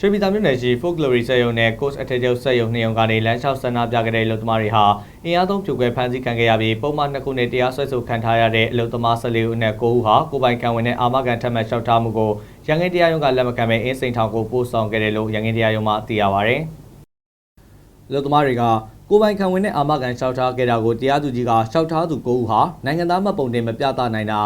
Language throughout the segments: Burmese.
ရွှေပြည်သာမြို့နယ်ရှိ Folk Glory စက်ရုံနဲ့ Coast အထက်ကျုပ်စက်ရုံနှစ်ရုံကနေလမ်းလျှောက်ဆန္ဒပြခဲ့တဲ့အလုပ်သမားတွေဟာအင်အားသုံးဖြိုခွဲဖမ်းဆီးခံခဲ့ရပြီးပုံမှန်နှစ်ခုနဲ့တရားစွဲဆိုခံထားရတဲ့အလုပ်သမား14ဦးအနက်9ဦးဟာကိုယ်ပိုင်ကံဝင်တဲ့အာမခံထပ်မံလျှောက်ထားမှုကိုရန်ကုန်တရားရုံးကလက်မခံဘဲအင်းစိန်ထောင်ကိုပို့ဆောင်ခဲ့တယ်လို့ရန်ကုန်တရားရုံးမှသိရပါဗျ။အလုပ်သမားတွေကကိုယ်ပိုင်ခံဝင်တဲ့အာမခံလျှောက်ထားခဲ့တာကိုတရားသူကြီးကလျှောက်ထားသူ9ဦးဟာနိုင်ငံသားမှတ်ပုံတင်မပြသနိုင်တာ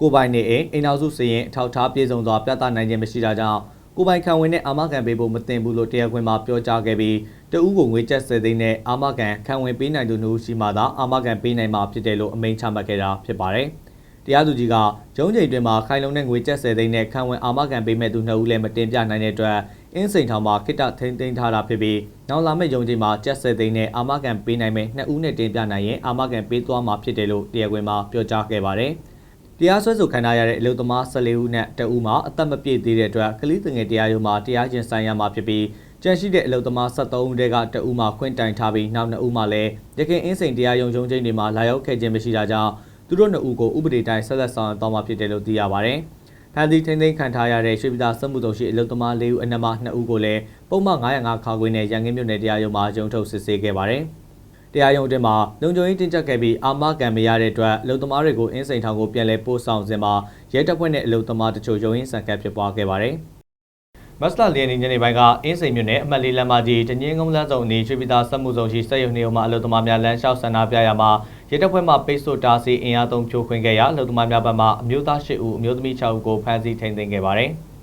ကိုယ်ပိုင်နေအိမ်အိမ်နောက်စုစရင်အထောက်ထားပြေဆုံးစွာပြသနိုင်ခြင်းမရှိတာကြောင့် ကိုယ်ပိုင်ခံဝင်တဲ့အာမခံပေးဖို့မတင်ဘူးလို့တရားခွင်မှာပြောကြားခဲ့ပြီးတဦးကိုငွေကျပ်10သိန်းနဲ့အာမခံခံဝင်ပေးနိုင်သူနှုတ်ရှိမှသာအာမခံပေးနိုင်မှာဖြစ်တယ်လို့အမိန့်ချမှတ်ခဲ့တာဖြစ်ပါတယ်။တရားသူကြီးကဂျုံးချိန်တွင်မှာခိုင်လုံတဲ့ငွေကျပ်10သိန်းနဲ့ခံဝင်အာမခံပေးမဲ့သူနှစ်ဦးလည်းမတင်ပြနိုင်တဲ့အတွက်အင်းစိန်ထောင်မှာခိတ္တထိန်းသိမ်းထားတာဖြစ်ပြီးနောက်လာမယ့်ဂျုံချိန်မှာကျပ်10သိန်းနဲ့အာမခံပေးနိုင်မဲ့နှစ်ဦးနဲ့တင်ပြနိုင်ရင်အာမခံပေးသွားမှာဖြစ်တယ်လို့တရားခွင်မှာပြောကြားခဲ့ပါတယ်။ တရားစွဲဆိုခံထားရတဲ့အလုသမား14ဦးနဲ့တအူးမှာအသက်မပြည့်သေးတဲ့အတွက်ကလေးတငယ်တရားရုံးမှာတရားရင်ဆိုင်ရမှာဖြစ်ပြီးကြန့်ရှိတဲ့အလုသမား73ဦးတက်ကတအူးမှာခွင့်တိုင်ထားပြီးနောက်2ဦးမှာလည်းရခင်အင်းစိန်တရားရုံးရုံးချင်းတွေမှာလာရောက်ခဲ့ခြင်းမရှိတာကြောင့်သူတို့2ဦးကိုဥပဒေတိုင်းဆက်လက်ဆောင်ရွက်သွားမှာဖြစ်တယ်လို့သိရပါတယ်။ဖန်စီထိန်းသိမ်းခံထားရတဲ့ရွှေပြည်သာစက်မှုတုံးရှိအလုသမား4ဦးအနက်မှ2ဦးကိုလည်းပုံမှန်905ခါခွေနဲ့ရန်ကင်းမြို့နယ်တရားရုံးမှာရုံထုတ်စစ်ဆေးခဲ့ပါတယ်။ တရားရုံးအတွင်းမှာလုံခြုံရေးတင်ကြပ်ခဲ့ပြီးအာမခံမရတဲ့အတွက်အလုံသမားတွေကိုအင်းစိန်ထောင်ကိုပြန်လည်ပို့ဆောင်စဉ်မှာရဲတပ်ဖွဲ့နဲ့အလုံသမားတချို့ရုံးရင်းဆန်ခတ်ဖြစ်ပွားခဲ့ပါတယ်။မတ်လလင်းနေညနေပိုင်းကအင်းစိန်မြို့နယ်အမှတ်လေးလမ်းမကြီးတငင်းကုန်းလမ်းစုံအနီးရွှေပြည်သာစက်မှုဆောင်ရှိစက်ရုံနေုံမှာအလုံသမားများလမ်းလျှောက်ဆန္ဒပြရမှာရဲတပ်ဖွဲ့မှပိတ်ဆို့တားဆီးအင်အားသုံးဖြိုခွင်းခဲ့ရအလုံသမားများဘက်မှအမျိုးသား၈ဦးအမျိုးသမီး6ဦးကိုဖမ်းဆီးထိန်းသိမ်းခဲ့ပါတယ်။